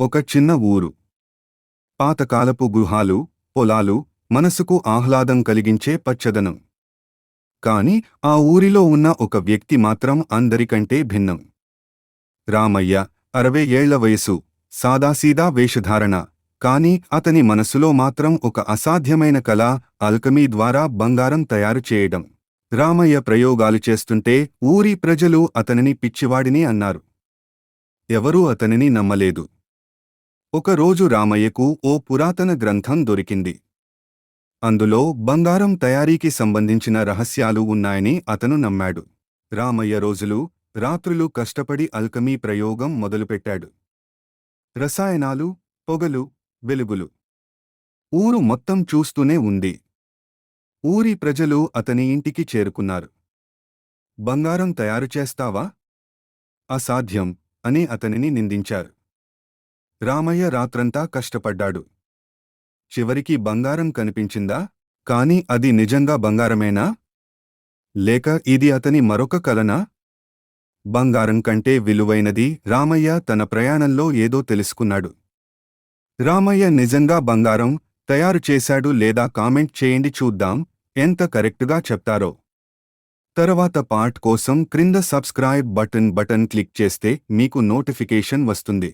ఒక చిన్న ఊరు. పాతకాలపు గుహాలు పొలాలు మనసుకు ఆహ్లాదం కలిగించే పచ్చదనం. కాని ఆ ఊరిలో ఉన్న ఒక వ్యక్తి మాత్రం అందరికంటే భిన్నం. రామయ్య అరవై ఏళ్ళ వయసు సాదాసీదా వేషధారణ కాని అతని మనసులో మాత్రం ఒక అసాధ్యమైన కళ అల్కమీ ద్వారా బంగారం తయారు చేయడం. రామయ్య ప్రయోగాలు చేస్తుంటే ఊరి ప్రజలు అతనిని పిచ్చివాడిని అన్నారు. ఎవరూ అతనిని నమ్మలేదు. ఒకరోజు రామయ్యకు ఓ పురాతన గ్రంథం దొరికింది. అందులో బంగారం తయారీకి సంబంధించిన రహస్యాలు ఉన్నాయని అతను నమ్మాడు. రామయ్య రోజులు రాత్రులు కష్టపడి అల్కమీ ప్రయోగం మొదలుపెట్టాడు. రసాయనాలు పొగలు వెలుగులు. ఊరు మొత్తం చూస్తూనే ఉంది. ఊరి ప్రజలు అతని ఇంటికి చేరుకున్నారు. బంగారం తయారు చేస్తావా? అసాధ్యం అని అతనిని నిందించారు. రామయ్య రాత్రంతా కష్టపడ్డాడు. చివరికి బంగారం కనిపించిందా? కాని అది నిజంగా బంగారమేనా? లేక ఇది అతని మరొక కలనా? బంగారం కంటే విలువైనది రామయ్య తన ప్రయాణంలో ఏదో తెలుసుకున్నాడు. రామయ్య నిజంగా బంగారం తయారు చేశాడు లేదా కామెంట్ చేయండి చూద్దాం ఎంత కరెక్టుగా చెప్తారో. తరువాత పార్ట్ కోసం క్రింద సబ్స్క్రైబ్ బటన్ బటన్ క్లిక్ చేస్తే మీకు నోటిఫికేషన్ వస్తుంది.